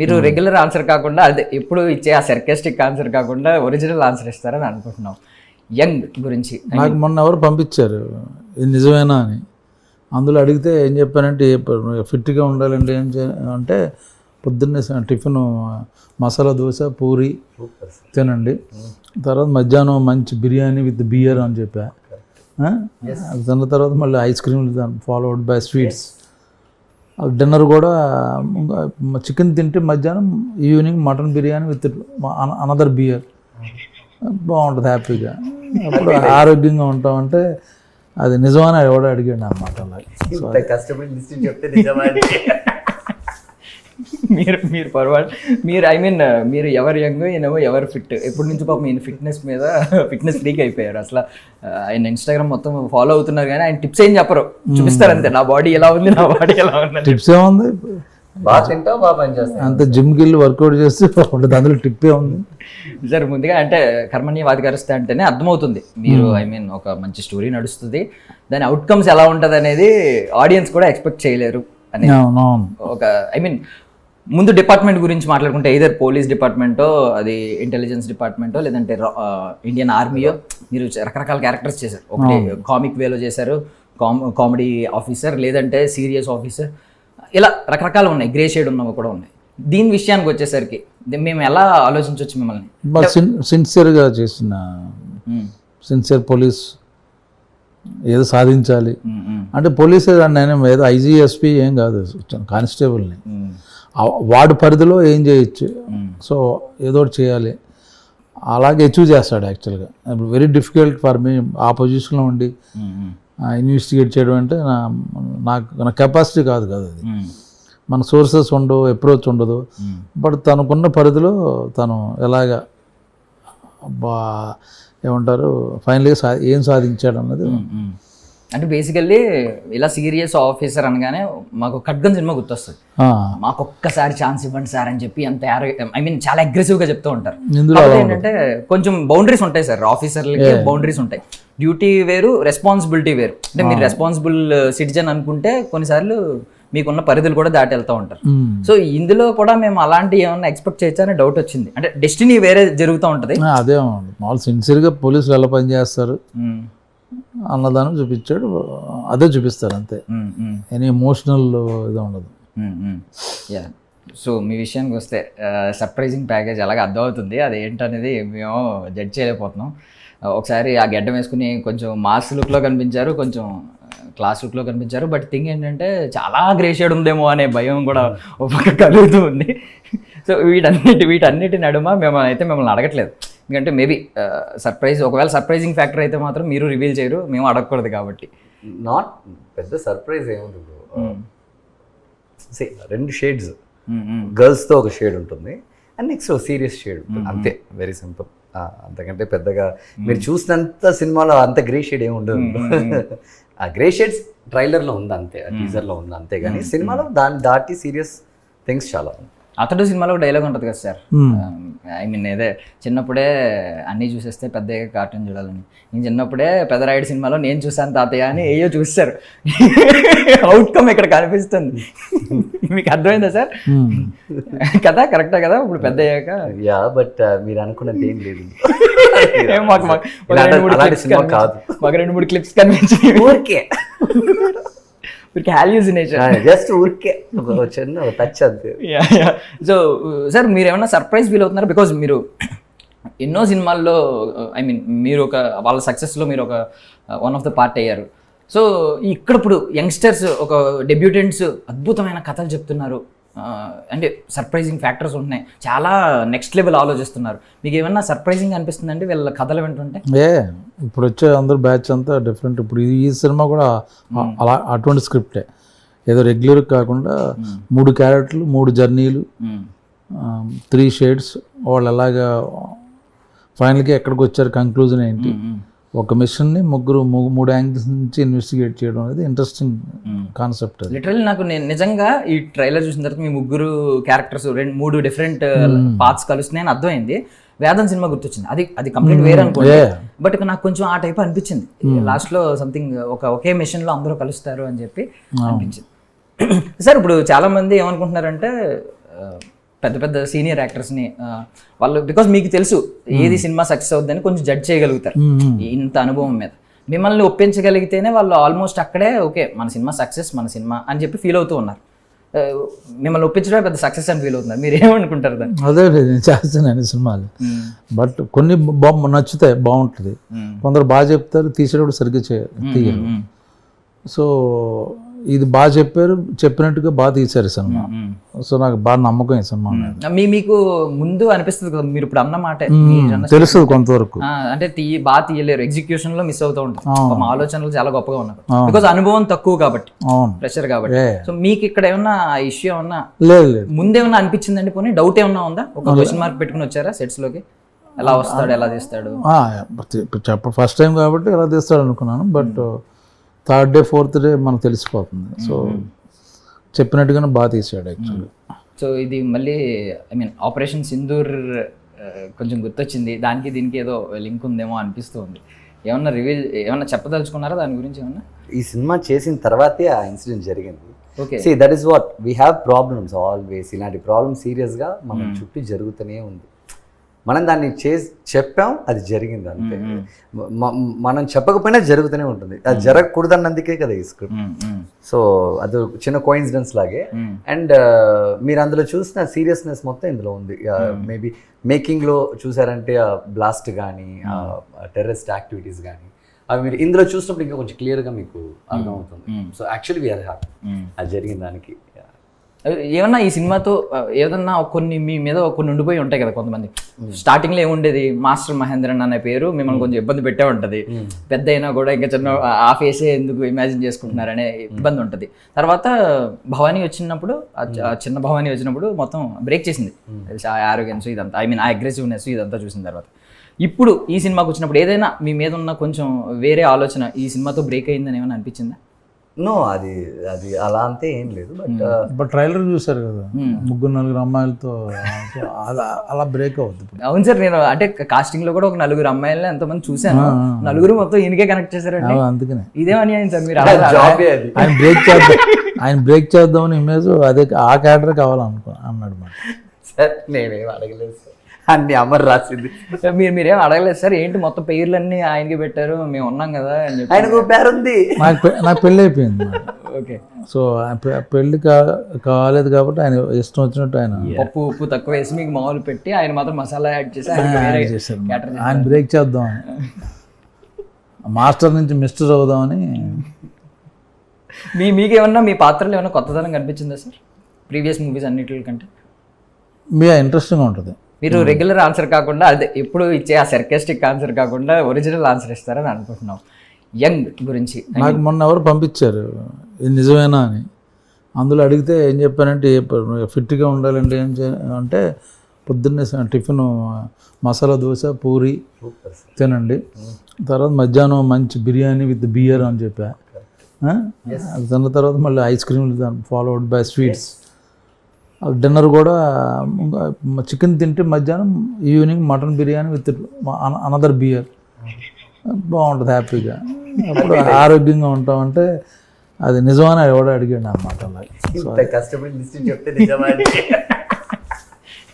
మీరు regular answer కాకుండా అదే ఎప్పుడు ఇచ్చే ఆ సర్కాస్టిక్ ఆన్సర్ కాకుండా ఒరిజినల్ ఆన్సర్ ఇస్తారని అనుకుంటున్నాం. యంగ్ గురించి నాకు మొన్న ఎవరు పంపించారు? ఇది నిజమేనా అని. అందులో అడిగితే ఏం చెప్పానంటే ఫిట్గా ఉండాలంటే ఏం చే అంటే పొద్దున్నే టిఫిన్ మసాలా దోశ పూరి తినండి. తర్వాత మధ్యాహ్నం మంచి బిర్యానీ విత్ బియర్ అని చెప్పా. తిన్న తర్వాత మళ్ళీ ఐస్ క్రీమ్లు ఫాలోడ్ బై స్వీట్స్ డిన్నర్ కూడా చికెన్ తింటే మధ్యాహ్నం evening mutton biryani with another beer బాగుంటుంది హ్యాపీగా. అప్పుడు ఆరోగ్యంగా ఉంటామంటే అది నిజమని ఎవడో అడిగాడు అన్నమాట అలాగే కష్టపడి చెప్తే నిజమా మీరు మీరు పర్వాలేదు మీరు ఐ మీన్ మీరు ఎవరు యంగ్ ఈయనేమో ఎవరు ఫిట్ ఎప్పటి నుంచి పాపం ఈయన ఫిట్నెస్ మీద ఫిట్నెస్ ఫ్రీక్ అయిపోయారు. అసలు ఆయన ఇన్స్టాగ్రామ్ మొత్తం ఫాలో అవుతున్నారు కానీ ఆయన టిప్స్ ఏం చెప్పరు. చూపిస్తారు అంతే. నా బాడీ ఎలా ఉంది నా బాడీ ఎలా ఉంది. టిప్స్ ఏముంది? బాగా తింటావు బాగా అంత జిమ్కి వెళ్ళి వర్కౌట్ చేస్తే అందులో టిప్ ఏముంది? సార్ ముందుగా అంటే కర్మణ్య వాదికరిస్తే అంటేనే అర్థమవుతుంది. మీరు ఐ మీన్ ఒక మంచి స్టోరీ నడుస్తుంది. దాని అవుట్కమ్స్ ఎలా ఉంటుంది అనేది ఆడియన్స్ కూడా ఎక్స్పెక్ట్ చేయలేరు అని. ఒక ఐ మీన్ ముందు డిపార్ట్మెంట్ గురించి మాట్లాడుకుంటే ఇదర్ పోలీస్ డిపార్ట్మెంటో అది ఇంటెలిజెన్స్ డిపార్ట్మెంటో లేదంటే ఇండియన్ ఆర్మీయో మీరు రకరకాల క్యారెక్టర్స్ చేశారు. ఒకటి కామిక్ వేలో చేశారు కామెడీ ఆఫీసర్ లేదంటే సీరియస్ ఆఫీసర్ ఇలా రకరకాలు ఉన్నాయి. గ్రే షేడ్ ఉన్నవి కూడా ఉన్నాయి. దీని విషయానికి వచ్చేసరికి మేము ఎలా ఆలోచించవచ్చు మిమ్మల్ని? సిన్సియర్గా చేసిన. సిన్సియర్ పోలీస్ ఏదో సాధించాలి? అంటే పోలీస్ నేను ఏదో ఐజీఎస్పీ ఏం కాదు. కానిస్టేబుల్ని. వాడి పరిధిలో ఏం చేయొచ్చు. సో ఏదో ఒకటి చేయాలి. అలాగే అచీవ్ చేస్తాడు యాక్చువల్గా ఇప్పుడు వెరీ డిఫికల్ట్ ఫర్ మీ ఆ పొజిషన్లో ఉండి ఇన్వెస్టిగేట్ చేయడం అంటే నా నాకు నా కెపాసిటీ కాదు కదా అది. మన సోర్సెస్ ఉండవు అప్రోచ్ ఉండదు. బట్ తనకున్న పరిధిలో తను ఎలాగా బా ఏమంటారు ఫైనల్గా సా ఏం సాధించాడు అన్నది. అంటే బేసికల్లీ ఇలా సీరియస్ ఆఫీసర్ అనగానే మాకు ఖడ్గన్ సినిమా గుర్తొస్తుంది. మాకు ఒక్కసారి ఛాన్స్ ఇవ్వండి సార్ అని చెప్పి అంత ఐ మీన్ చాలా అగ్రెసివ్గా చెప్తూ ఉంటారు. ఏంటంటే కొంచెం బౌండరీస్ ఉంటాయి సార్ ఆఫీసర్లకి బౌండరీస్ ఉంటాయి. డ్యూటీ వేరు రెస్పాన్సిబిలిటీ వేరు. అంటే మీరు రెస్పాన్సిబుల్ సిటిజన్ అనుకుంటే కొన్నిసార్లు మీకున్న పరిధులు కూడా దాటి వెళ్తూ ఉంటారు. సో ఇందులో కూడా మేము అలాంటి ఏమన్నా ఎక్స్పెక్ట్ చేయొచ్చా అనే డౌట్ వచ్చింది. అంటే డెస్టినీ వేరే జరుగుతూ ఉంటుంది. అదే మామూలు సిన్సియర్గా పోలీసులు ఎలా పనిచేస్తారు మ్మ్. అన్నదాన్ని చూపించాడు. అదే చూపిస్తారు అంతే. ఎనీ ఎమోషనల్ ఇది ఉండదు. యా సో మీ విషయానికి వస్తే సర్ప్రైజింగ్ ప్యాకేజ్ అలాగే అర్థమవుతుంది. అది ఏంటనేది మేము జడ్జ్ చేయలేకపోతున్నాం. ఒకసారి ఆ గడ్డం వేసుకుని కొంచెం మాస్ లుక్లో కనిపించారు కొంచెం క్లాస్ లుక్లో కనిపించారు. బట్ థింగ్ ఏంటంటే చాలా గ్రే షేడ్ ఉందేమో అనే భయం కూడా ఒక పక్క కలుగుతూ ఉంది. సో వీటన్నిటి వీటన్నిటి నడుమ మేము అయితే మిమ్మల్ని అడగట్లేదు. ఎందుకంటే మేబీ సర్ప్రైజ్ ఒకవేళ సర్ప్రైజింగ్ ఫ్యాక్టర్ అయితే మాత్రం మీరు రివీల్ చేయరు మేము అడగకూడదు కాబట్టి. నాట్ పెద్ద సర్ప్రైజ్ ఏముంది సే రెండు షేడ్స్. మ్మ్, మ్మ్. గర్ల్స్తో ఒక షేడ్ ఉంటుంది అండ్ నెక్స్ట్ సీరియస్ షేడ్ ఉంటుంది. అంతే వెరీ సింపుల్. అంతకంటే పెద్దగా మీరు చూసినంత సినిమాలో అంత గ్రే షేడ్ ఏమి ఉండదు. ఆ గ్రే షేడ్స్ ట్రైలర్లో ఉంది అంతే టీజర్లో ఉంది అంతే. కానీ సినిమాలో దాన్ని దాటి సీరియస్ థింగ్స్ చాలా ఉన్నాయి అతడు సినిమాలో డైలాగ్ ఉంటుంది కదా సార్? ఐ మీన్ ఏదే చిన్నప్పుడే అన్నీ చూసేస్తే పెద్దగా కార్టూన్ చూడాలని. నేను చిన్నప్పుడే పెద్దరాయుడు సినిమాలో నేను చూసాను తాతయ్య అని ఏయో చూస్తారు. అవుట్కమ్ ఇక్కడ కనిపిస్తుంది. మీకు అర్థమైందా సార్? కదా కరెక్టా కదా? ఇప్పుడు పెద్ద అయ్యాక యా బట్ మీరు అనుకున్నది ఏం లేదు. మాకు మాకు రెండు మూడు క్లిప్స్ కనిపించాయి ఊరికే. ఊరికి జస్ట్ ఊరికే చిన్న టచ్ అంతే. సో సార్ మీరు ఏమన్నా సర్ప్రైజ్ ఫీల్ అవుతున్నారా? బికాజ్ మీరు ఎన్నో సినిమాల్లో ఐ మీన్ మీరు ఒక వాళ్ళ సక్సెస్లో మీరు ఒక వన్ ఆఫ్ ద పార్ట్ అయ్యారు. సో ఇక్కడ ఇప్పుడు యంగ్స్టర్స్ ఒక డెబ్యూటెంట్స్ అద్భుతమైన కథలు చెప్తున్నారు. అంటే సర్ప్రైజింగ్ ఫ్యాక్టర్స్ ఉంటున్నాయి. చాలా నెక్స్ట్ లెవెల్ ఆలోచిస్తున్నారు. మీకు ఏమన్నా సర్ప్రైజింగ్ అనిపిస్తుందండి? వీళ్ళ కథలు వింటుంటే? ఏ ఇప్పుడు వచ్చే అందరు బ్యాచ్ అంతా డిఫరెంట్ ఇప్పుడు ఈ- సినిమా కూడా అ- అలా అటువంటి స్క్రిప్టే ఏదో రెగ్యులర్ కాకుండా మూడు క్యారెక్టర్లు మూడు జర్నీలు. త్రీ షేడ్స్ వాళ్ళు ఎలాగా ఫైనల్గా ఎక్కడికి వచ్చారు కంక్లూజన్ ఏంటి? మ్మ్. ఒక మిషన్ని ముగ్గురు మూడు యాంగిల్స్ నుంచి ఇన్వెస్టిగేట్ చేయడం అనేది ఇంట్రెస్టింగ్ కాన్సెప్ట్ లిటరల్లీ నాకు నేను నిజంగా ఈ ట్రైలర్ చూసిన తర్వాత మీ ముగ్గురు క్యారెక్టర్స్ రెండు మూడు డిఫరెంట్ పార్ట్స్ కలుస్తున్నాయని అర్థమైంది. వేదం సినిమా గుర్తొచ్చింది. అది అది కంప్లీట్ వేరే అనుకోండి. బట్ నాకు కొంచెం ఆ టైప్ అనిపించింది. లాస్ట్లో సంథింగ్ ఒక ఒకే మిషన్లో అందరూ కలుస్తారు అని చెప్పి అనిపించింది. సార్ ఇప్పుడు చాలా మంది ఏమనుకుంటున్నారంటే పెద్ద పెద్ద సీనియర్ యాక్టర్స్ని వాళ్ళు బికాజ్ మీకు తెలుసు ఏది సినిమా సక్సెస్ అవుద్దని కొంచెం జడ్జ్ చేయగలుగుతారు. ఇంత అనుభవం మీద. మిమ్మల్ని ఒప్పించగలిగితేనే వాళ్ళు ఆల్మోస్ట్ అక్కడే ఓకే మన సినిమా సక్సెస్ మన సినిమా అని చెప్పి ఫీల్ అవుతూ ఉన్నారు. మిమ్మల్ని ఒప్పించడమే పెద్ద సక్సెస్ అని ఫీల్ అవుతున్నారు. మీరు ఏమనుకుంటారు అదే నేను చేస్తున్నాను సినిమాలు. బట్ కొన్ని బా నచ్చుతాయి బాగుంటుంది. కొందరు బాగా చెప్తారు తీసేటప్పుడు సరిగ్గా చే తీయరు సో ఇది బాగా చెప్పారు చెప్పినట్టుగా బాగా తీశారు సినిమా. సో నాకు బాగా నమ్మకం ఈ సినిమా మీ మీకు ముందు అనిపిస్తుంది కదా మీరు ఇప్పుడు అన్న మాట. తెలుస్తుంది కొంతవరకు. అంటే తీ బాగా తీయలేరు. ఎగ్జిక్యూషన్లో మిస్ అవుతూ ఉంటుంది. మా ఆలోచనలు చాలా గొప్పగా ఉన్నారు. బికాజ్ అనుభవం తక్కువ కాబట్టి. ప్రెషర్ కాబట్టి. సో మీకు ఇక్కడ ఏమన్నా ఇష్యూ ఏమన్నా లేదు ముందేమన్నా అనిపించిందండి పోనీ? డౌట్ ఏమన్నా ఉందా? ఒక క్వశ్చన్ మార్క్ పెట్టుకుని వచ్చారా సెట్స్లోకి? ఎలా వస్తాడు ఎలా తీస్తాడు? చెప్ప ఫస్ట్ టైం కాబట్టి ఎలా తీస్తాడు అనుకున్నాను but third day fourth day మనకు తెలిసిపోతుంది. సో చెప్పినట్టుగానే బాగా తీసాడు యాక్చువల్లీ సో ఇది మళ్ళీ ఐ మీన్ ఆపరేషన్ సింధూర్ కొంచెం గుర్తొచ్చింది. దానికి దీనికి ఏదో లింక్ ఉందేమో అనిపిస్తుంది. ఏమన్నా రివీల్ ఏమన్నా చెప్పదలుచుకున్నారా? దాని గురించి ఏమన్నా? ఈ సినిమా చేసిన తర్వాతే ఆ ఇన్సిడెంట్ జరిగింది. Okay. See that is what we have problems always ఇలాంటి ప్రాబ్లమ్ సీరియస్గా మన చుట్టూ జరుగుతూనే ఉంది. మనం దాన్ని చేసి చెప్పాం అది జరిగింది అంతే. మనం చెప్పకపోయినా జరుగుతూనే ఉంటుంది. అది జరగకూడదన్నందుకే కదా ఈ స్క్రిప్ట్ సో అది చిన్న కోయిన్సిడెన్స్ లాగే. అండ్ మీరు అందులో చూసిన సీరియస్నెస్ మొత్తం ఇందులో ఉంది. మేబీ మేకింగ్లో చూసారంటే బ్లాస్ట్ కానీ టెర్రరిస్ట్ యాక్టివిటీస్ కానీ అవి మీరు ఇందులో చూసినప్పుడు ఇంకా కొంచెం క్లియర్గా మీకు అర్థమవుతుంది. సో యాక్చువల్లీ వీఆర్ హ్యాపీ అది జరిగిన దానికి. ఏమన్నా ఈ సినిమాతో ఏదన్నా కొన్ని మీ మీద కొన్ని ఉండిపోయి ఉంటాయి కదా కొంతమంది. స్టార్టింగ్లో ఏముండేది? మాస్టర్ మహేంద్రన్ అనే పేరు మిమ్మల్ని కొంచెం ఇబ్బంది పెట్టే ఉంటది. పెద్ద అయినా కూడా ఇంకా చిన్న ఆ ఫేసే ఎందుకు ఇమాజిన్ చేసుకుంటున్నారనే ఇబ్బంది ఉంటది. తర్వాత భవానీ వచ్చినప్పుడు చిన్న భవానీ వచ్చినప్పుడు మొత్తం బ్రేక్ చేసింది. ఆ ఆరోగ్యన్స్ ఇదంతా ఐ మీన్ ఆ అగ్రెసివ్నెస్ ఇదంతా చూసిన తర్వాత. ఇప్పుడు ఈ సినిమాకి వచ్చినప్పుడు ఏదైనా మీ మీద ఉన్న కొంచెం వేరే ఆలోచన ఈ సినిమాతో బ్రేక్ అయిందని ఏమైనా అనిపించిందా? నో అది అది అలా అంతే ఏం లేదు బట్ ఇప్పుడు ట్రైలర్ చూసారు కదా ముగ్గురు నలుగురు అమ్మాయిలతో అలా అలా బ్రేక్ అవుద్ది ఇప్పుడు. అవును సార్ నేను అంటే కాస్టింగ్లో కూడా ఒక నలుగురు అమ్మాయిలని ఎంతమంది చూశాను. నలుగురు మొత్తం ఈయనకే కనెక్ట్ చేశారండి. ఆ, అందుకనే. ఇదేం అన్యాయం సార్ మీరు అలా జాబే అది. ఆయన బ్రేక్ చేద్దాం ఆయన బ్రేక్ చేద్దామని ఇమేజ్ అదే ఆ క్యారెక్టర్ కావాలనుకో అన్నాడు మాట. సార్ నేనేం అడగలేదు సార్. అన్ని అమర్ రాసింది. మీరు మీరేం అడగలేదు సార్ ఏంటి మొత్తం పేర్లన్నీ ఆయనకి పెట్టారు మేము ఉన్నాం కదా అని చెప్పి. ఆయనకు పేరుంది. నాకు నాకు పెళ్ళి అయిపోయింది. ఓకే. సో ఆయన పె- పెళ్ళి కా కాలేదు కాబట్టి ఆయన ఇష్టం వచ్చినట్టు ఆయన పప్పు ఉప్పు తక్కువ వేసి మీకు మామూలు పెట్టి ఆయన మాత్రం మసాలా యాడ్ చేసి ఆయన ఆయన బ్రేక్ చేద్దామని మాస్టర్ నుంచి మిస్టర్ అవుదామని. మీ మీకేమన్నా మీ పాత్రలో ఏమన్నా కొత్తదనం కనిపించిందా సార్? ప్రీవియస్ మూవీస్ అన్నిటి కంటే మీ ఇంట్రెస్టింగ్ ఉంటుంది. మీరు రెగ్యులర్ ఆన్సర్ కాకుండా అదే ఎప్పుడు ఇచ్చే ఆ సర్కాస్టిక్ ఆన్సర్ కాకుండా ఒరిజినల్ ఆన్సర్ ఇస్తారని అనుకుంటున్నాం. యంగ్ గురించి నాకు మొన్న ఎవరు పంపించారు? ఇది నిజమేనా అని. అందులో అడిగితే ఏం చెప్పానంటే ఫిట్గా ఉండాలంటే ఏం చే అంటే పొద్దున్నే టిఫిన్ మసాలా దోశ పూరి తినండి. తర్వాత మధ్యాహ్నం మంచి బిర్యానీ విత్ బియర్ అని చెప్పా. తిన్న తర్వాత మళ్ళీ ఐస్ క్రీమ్లు ఫాలోడ్ బై స్వీట్స్ డిన్నర్ కూడా చికెన్ తింటే మధ్యాహ్నం evening mutton biryani with another beer. బాగుంటుంది హ్యాపీగా. అప్పుడు ఆరోగ్యంగా ఉంటామంటే అది నిజమని ఎవడో అడిగాడు అన్నమాట అలాగే కష్టపడి చెప్తే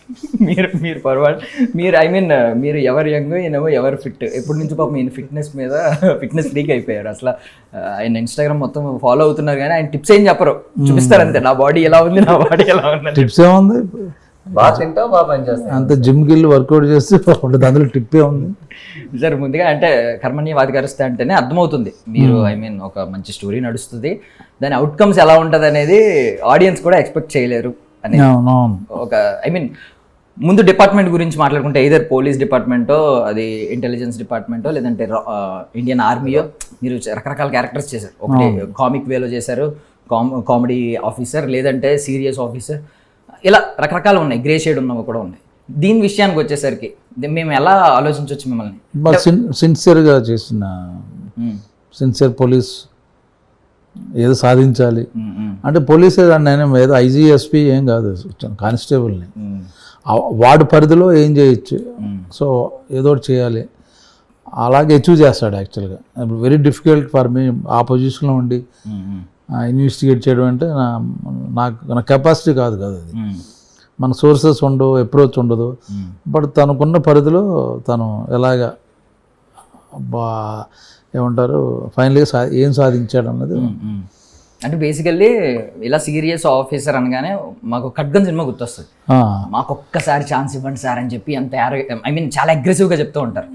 మీరు మీరు పొరపాటు మీరు ఐ మీన్ మీరు ఎవరు యంగ్ ఈయనేమో ఎవరు ఫిట్ ఎప్పటి నుంచి పాపం ఈయన ఫిట్నెస్ మీద ఫిట్నెస్ ఫ్రీక్ అయిపోయారు అసలు ఆయన ఇన్స్టాగ్రామ్ మొత్తం ఫాలో అవుతున్నారు కానీ ఆయన టిప్స్ ఏం చెప్పరు. చూపిస్తారు అంతే. నా బాడీ ఎలా ఉంది నా బాడీ ఎలా ఉంది టిప్స్ ఏముంది? బాగా తింటావు బాగా పని చేస్తావు. అంత జిమ్కి వెళ్ళి వర్కౌట్ చేస్తే అందులో టిప్పే ఉంది సార్ ముందుగా అంటే కర్మణ్యవాధికరిస్తే అంటేనే అర్థమవుతుంది. మీరు ఐ మీన్ ఒక మంచి స్టోరీ నడుస్తుంది. దాని అవుట్కమ్స్ ఎలా ఉంటుంది అనేది ఆడియన్స్ కూడా ఎక్స్పెక్ట్ చేయలేరు. అనేది అవునవును ఒక ఐ మీన్ ముందు డిపార్ట్మెంట్ గురించి మాట్లాడుకుంటే ఇదర్ పోలీస్ డిపార్ట్మెంటో అది ఇంటెలిజెన్స్ డిపార్ట్మెంటో లేదంటే ఇండియన్ ఆర్మీయో మీరు రకరకాల క్యారెక్టర్స్ చేశారు. ఒకటి కామిక్ వేలో చేశారు కామ్ కామెడీ ఆఫీసర్ లేదంటే సీరియస్ ఆఫీసర్ ఇలా రకరకాలు ఉన్నాయి గ్రే షేడ్ ఉన్నవి కూడా ఉన్నాయి. దీని విషయానికి వచ్చేసరికి మేము ఎలా ఆలోచించవచ్చు మిమ్మల్ని? సిన్సియర్గా చేసిన మ్మ్. సిన్సియర్ పోలీస్ ఏదో సాధించాలి? అంటే పోలీస్ నేను ఏదో ఐజీఎస్పీ ఏం కాదు కానిస్టేబుల్ని వార్డు పరిధిలో ఏం చేయొచ్చు. సో ఏదో ఒకటి చేయాలి అలాగే అచీవ్ చేస్తాడు యాక్చువల్గా వెరీ డిఫికల్ట్ ఫర్ మీ ఆ పొజిషన్లో ఉండి ఇన్వెస్టిగేట్ చేయడం అంటే నా నాకు నా కెపాసిటీ కాదు కదా అది. మన సోర్సెస్ ఉండవు అప్రోచ్ ఉండదు బట్ తనకున్న పరిధిలో తను ఎలాగ బా ఏమంటారు ఫైనల్గా సా ఏం సాధించాడు అన్నది. అంటే బేసికల్లీ ఇలా సీరియస్ ఆఫీసర్ అనగానే మాకు ఖడ్గన్ సినిమా గుర్తొస్తుంది. మాకు ఒక్కసారి ఛాన్స్ ఇవ్వండి సార్ అని చెప్పి అంత ఐ మీన్ చాలా అగ్రెసివ్గా చెప్తూ ఉంటారు.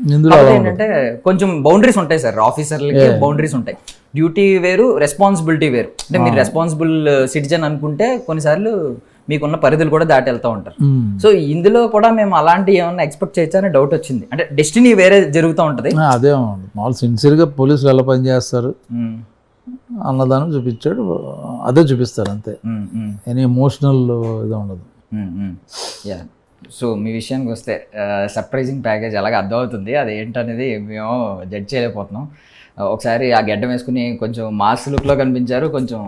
ఏంటంటే కొంచెం బౌండరీస్ ఉంటాయి సార్ ఆఫీసర్లకి బౌండరీస్ ఉంటాయి. డ్యూటీ వేరు రెస్పాన్సిబిలిటీ వేరు. అంటే మీరు రెస్పాన్సిబుల్ సిటిజన్ అనుకుంటే కొన్నిసార్లు మీకున్న పరిధులు కూడా దాటి వెళ్తూ ఉంటారు. సో ఇందులో కూడా మేము అలాంటి ఏమన్నా ఎక్స్పెక్ట్ చేయొచ్చా అనే డౌట్ వచ్చింది. అంటే డెస్టినీ వేరే జరుగుతూ ఉంటది. అదే మామూలు సిన్సియర్గా పోలీసులు ఎలా పనిచేస్తారు. అన్నదానం చూపించాడు. అదే చూపిస్తారు అంతే. ఎనీ ఎమోషనల్ ఇది ఉండదు. యా సో మీ విషయానికి వస్తే సర్ప్రైజింగ్ ప్యాకేజ్ అలాగే అర్థమవుతుంది. అది ఏంటనేది మేము జడ్జ్ చేయలేకపోతున్నాం. ఒకసారి ఆ గెడ్డం వేసుకుని కొంచెం మాస్ లుక్లో కనిపించారు కొంచెం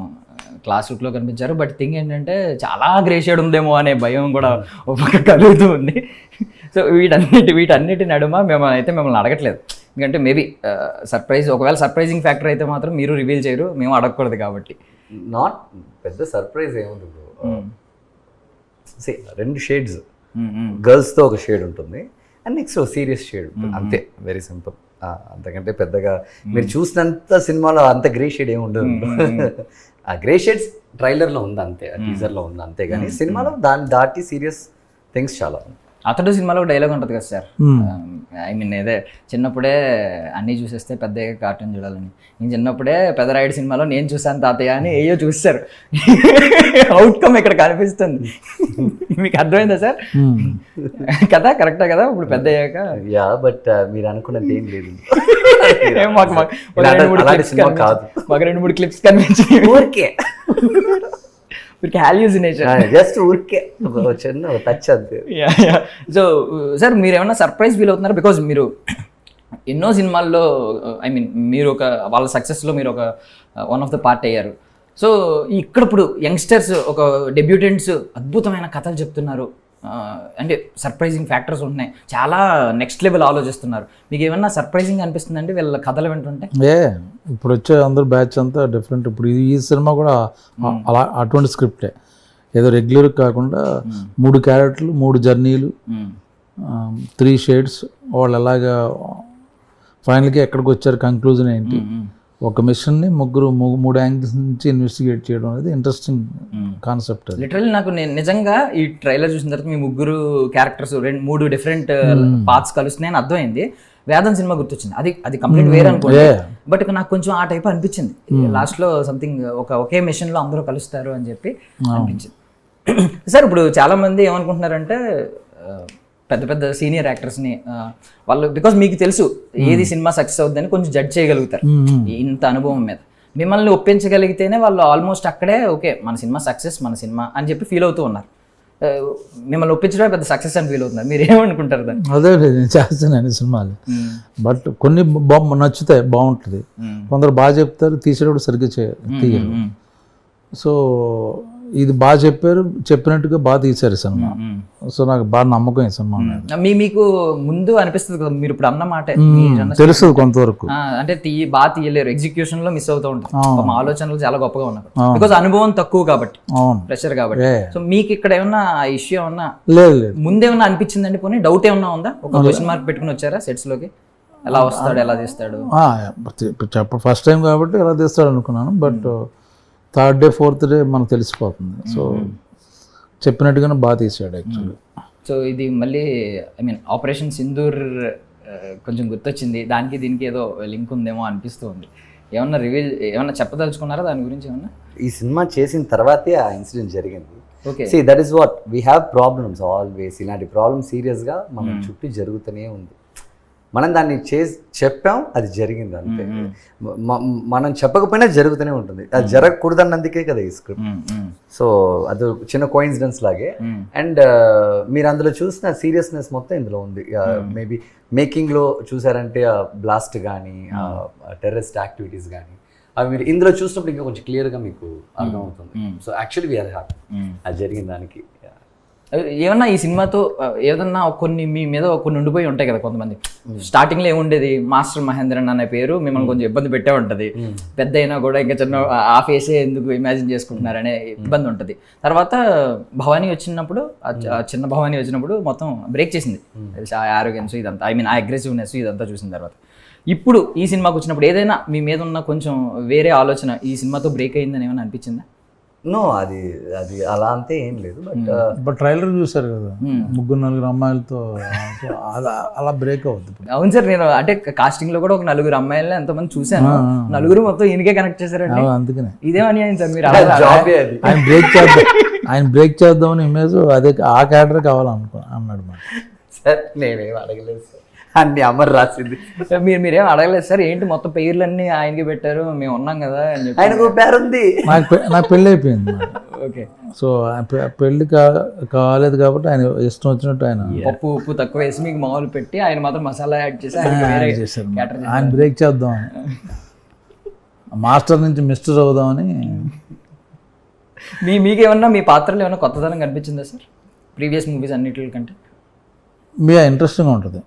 క్లాస్ లుక్లో కనిపించారు. బట్ థింగ్ ఏంటంటే చాలా గ్రే షేడ్ ఉందేమో అనే భయం కూడా ఒక కలుగుతూ ఉంది. సో వీటన్నిటి వీటన్నిటి నడుమ మేము అయితే మిమ్మల్ని అడగట్లేదు. ఎందుకంటే మేబీ సర్ప్రైజ్ ఒకవేళ సర్ప్రైజింగ్ ఫ్యాక్టర్ అయితే మాత్రం మీరు రివీల్ చేయరు మేము అడగకూడదు కాబట్టి. నాట్ పెద్ద సర్ప్రైజ్ ఏముంది బ్రో సే రెండు షేడ్స్ మ్మ్, మ్మ్. గర్ల్స్తో ఒక షేడ్ ఉంటుంది అండ్ నెక్స్ట్ సీరియస్ షేడ్ అంతే వెరీ సింపుల్ అంతకంటే పెద్దగా మీరు చూసినంత సినిమాలో అంత గ్రే షేడ్ ఏమి ఉండదు. ఆ గ్రే షేడ్స్ ట్రైలర్లో ఉంది అంతే టీజర్లో ఉంది అంతే కానీ సినిమాలో దాన్ని దాటి సీరియస్ థింగ్స్ చాలా ఉన్నాయి. అతడు సినిమాలో డైలాగ్ ఉంటుంది కదా సార్. ఐ మీన్ ఇదే చిన్నప్పుడే అన్నీ చూసేస్తే పెద్దగా కార్టూన్ చూడాలని. నేను చిన్నప్పుడే పెద్దరాయుడు సినిమాలో నేను చూసాను తాతయ్య అని ఏయో చూస్తారు. అవుట్కమ్ ఇక్కడ కనిపిస్తుంది. మీకు అర్థమైందా సార్. కదా కరెక్టా కదా? ఇప్పుడు పెద్ద అయ్యాక. యా బట్ మీరు అనుకున్నది ఏం లేదు. మాకు మాకు ఒక రెండు మూడు కాదు. కనిపించాయి. మాకు రెండు మూడు క్లిప్స్ కనిపించి ఊరికే హాల్యూజినేషన్ జస్ట్ ఊరికే చిన్న టచ్ అంతే. సో సార్ మీరు ఏమన్నా సర్ప్రైజ్ ఫీల్ అవుతున్నారా? బికాజ్ మీరు ఎన్నో సినిమాల్లో ఐ మీన్ మీరు ఒక వాళ్ళ సక్సెస్లో మీరు ఒక వన్ ఆఫ్ ద పార్ట్ అయ్యారు. సో ఇక్కడ ఇప్పుడు యంగ్స్టర్స్ ఒక డెబ్యూటెంట్స్ అద్భుతమైన కథలు చెప్తున్నారు. అంటే సర్ప్రైజింగ్ ఫ్యాక్టర్స్ ఉంటున్నాయి. చాలా నెక్స్ట్ లెవెల్ ఆలోచిస్తున్నారు. మీకు ఏమన్నా సర్ప్రైజింగ్ అనిపిస్తుందండి? వీళ్ళ కథలు వింటుంటే? ఏ ఇప్పుడు వచ్చే అందరు బ్యాచ్ అంతా డిఫరెంట్ ఇప్పుడు ఈ- సినిమా కూడా అలా అటువంటి స్క్రిప్టే ఏదో రెగ్యులర్ కాకుండా మూడు క్యారెక్టర్లు మూడు జర్నీలు. త్రీ షేడ్స్ వాళ్ళు ఎలాగా ఫైనల్గా ఎక్కడికి వచ్చారు కంక్లూజన్ ఏంటి. ఒక మిషన్ని ముగ్గురు మూడు యాంగిల్స్ నుంచి ఇన్వెస్టిగేట్ చేయడం అనేది ఇంట్రెస్టింగ్. కాన్సెప్ట్ లిటరల్లీ నాకు నేను నిజంగా ఈ ట్రైలర్ చూసిన తర్వాత మీ ముగ్గురు క్యారెక్టర్స్ రెండు మూడు డిఫరెంట్ పార్ట్స్ కలుస్తున్నాయని అర్థమైంది. వేదం సినిమా గుర్తొచ్చింది. అది అది కంప్లీట్ వేరే అనుకోండి. బట్ నాకు కొంచెం ఆ టైప్ అనిపించింది. లాస్ట్లో సంథింగ్ ఒక ఒకే మిషన్లో అందరూ కలుస్తారు అని చెప్పి అనిపించింది. సార్ ఇప్పుడు చాలా మంది ఏమనుకుంటున్నారంటే పెద్ద పెద్ద సీనియర్ యాక్టర్స్ని వాళ్ళు బికాజ్ మీకు తెలుసు ఏది సినిమా సక్సెస్ అవుతుందని కొంచెం జడ్జ్ చేయగలుగుతారు. ఇంత అనుభవం మీద. మిమ్మల్ని ఒప్పించగలిగితేనే వాళ్ళు ఆల్మోస్ట్ అక్కడే ఓకే మన సినిమా సక్సెస్ మన సినిమా అని చెప్పి ఫీల్ అవుతూ ఉన్నారు. మిమ్మల్ని ఒప్పించడమే పెద్ద సక్సెస్ అని ఫీల్ అవుతున్నారు. మీరు ఏమనుకుంటారు దాన్ని? అదే నేను చేస్తున్నాను సినిమాలు. బట్ కొన్ని నచ్చుతాయి బాగుంటుంది. కొందరు బాగా చెప్తారు తీసేటప్పుడు సరిగ్గా చే తీయరు. మ్మ్. సో ఇది బాగా చెప్పారు చెప్పినట్టుగా బాగా తీశారు సినిమా. సో నాకు బాగా నమ్మకం ఈ సినిమా మీ మీకు ముందు అనిపిస్తుంది కదా మీరు ఇప్పుడు అన్న మాట తెలుస్తుంది కొంతవరకు. అంటే బాగా తీయలేరు. ఎగ్జిక్యూషన్లో మిస్ అవుతూ ఉంటారు. పాపం ఆలోచనలు చాలా గొప్పగా ఉన్నారు. బికాజ్ అనుభవం తక్కువ కాబట్టి ప్రెషర్ కాబట్టి. సో మీకు ఇక్కడ ఏమన్నా ఇష్యూ ఏమన్నా లేదు లేదు. ముందేమన్నా అనిపించిందండి పోనీ? డౌట్ ఏమన్నా ఉందా? ఒక క్వశ్చన్ మార్క్ పెట్టుకుని వచ్చారా సెట్స్లోకి? ఎలా వస్తాడు ఎలా తీస్తాడు? చెప్ప ఫస్ట్ టైం కాబట్టి ఎలా తీస్తాడు అనుకున్నాను but third day fourth day మనకు తెలిసిపోతుంది. సో చెప్పినట్టుగానే బాగా తీసాడు యాక్చువల్లీ సో ఇది మళ్ళీ ఐ మీన్ ఆపరేషన్ సింధూర్ కొంచెం గుర్తొచ్చింది. దానికి దీనికి ఏదో లింక్ ఉందేమో అనిపిస్తూ ఉంది ఏమన్నా రివీల్ ఏమన్నా చెప్పదలుచుకున్నారా దాని గురించి ఏమన్నా? ఈ సినిమా చేసిన తర్వాతే ఆ ఇన్సిడెంట్ జరిగింది. Okay. See that is what we have problems always ఇలాంటి ప్రాబ్లమ్ సీరియస్గా మన చుట్టూ జరుగుతూనే ఉంది. మనం దాన్ని చేసి చెప్పాం అది జరిగింది అంతే. మనం చెప్పకపోయినా జరుగుతూనే ఉంటుంది. అది జరగకూడదన్నందుకే కదా ఈ స్క్రిప్ట్ సో అది చిన్న కోయిన్సిడెన్స్ లాగే. అండ్ మీరు అందులో చూసిన సీరియస్నెస్ మొత్తం ఇందులో ఉంది. మేబీ మేకింగ్లో చూసారంటే బ్లాస్ట్ కానీ టెర్రరిస్ట్ యాక్టివిటీస్ కానీ అవి మీరు ఇందులో చూసినప్పుడు ఇంకా కొంచెం క్లియర్గా మీకు అర్థమవుతుంది. సో యాక్చువల్లీ వీఆర్ హ్యాపీ అది జరిగిన దానికి. ఏమన్నా ఈ సినిమాతో ఏదన్నా కొన్ని మీ మీద కొన్ని ఉండిపోయి ఉంటాయి కదా కొంతమంది. స్టార్టింగ్లో ఏముండేది? మాస్టర్ మహేంద్రన్ అనే పేరు మిమ్మల్ని కొంచెం ఇబ్బంది పెట్టే ఉంటది. పెద్ద అయినా కూడా ఇంకా చిన్న ఆ ఫేసే ఎందుకు ఇమాజిన్ చేసుకుంటున్నారనే ఇబ్బంది ఉంటది. తర్వాత భవానీ వచ్చినప్పుడు చిన్న భవానీ వచ్చినప్పుడు మొత్తం బ్రేక్ చేసింది. తెలిసి ఆ ఆరోగ్యన్స్ ఇదంతా ఐ మీన్ ఆ అగ్రెసివ్నెస్ ఇదంతా చూసిన తర్వాత. ఇప్పుడు ఈ సినిమాకి వచ్చినప్పుడు ఏదైనా మీ మీద ఉన్న కొంచెం వేరే ఆలోచన ఈ సినిమాతో బ్రేక్ అయిందని ఏమైనా అనిపించిందా? నో అది అది అలా అంతే ఏం లేదు బట్ ఇప్పుడు ట్రైలర్ చూశారు కదా ముగ్గురు నలుగురు అమ్మాయిలతో అలా అలా బ్రేక్ అవుద్ది ఇప్పుడు. అవును సార్ నేను అంటే కాస్టింగ్లో కూడా ఒక నలుగురు అమ్మాయిలని ఎంతమంది చూశాను. నలుగురు మొత్తం ఈయనకే కనెక్ట్ చేశారండి. ఆ, అందుకనే. ఇదేం అన్యాయం సార్ మీరు ఆయన బ్రేక్ చేద్దాం ఆయన బ్రేక్ చేద్దామని ఇమేజ్ అదే ఆ క్యారెక్టర్ కావాలనుకో అన్నాడు మాట. సార్ నేనేం అడగలేదు సార్. అన్ని అమర్ రాసింది. మీరు మీరేం అడగలేదు సార్? ఏంటి మొత్తం పేర్లన్నీ ఆయనకి పెట్టారు మేము ఉన్నాం కదా అని చెప్పి. ఆయనకు పేరుంది నాకు పె- నాకు పెళ్ళి అయిపోయింది ఓకే. సో ఆయన పెళ్ళి కా కాలేదు కాబట్టి ఆయన ఇష్టం వచ్చినట్టు ఆయన. పప్పు ఉప్పు తక్కువ వేసి మీకు మామూలు పెట్టి ఆయన మాత్రం మసాలా యాడ్ చేసి చేశారు. చేశారు. ఆయన బ్రేక్ చేద్దామని. మాస్టర్ నుంచి మిస్టర్ అవుదామని. మీ మీకేమన్నా మీ పాత్రలు ఏమన్నా కొత్తదనం కనిపించిందా సార్? ప్రీవియస్ మూవీస్ అన్నిటి కంటే మీ ఇంట్రెస్టింగ్గా ఉంటుంది.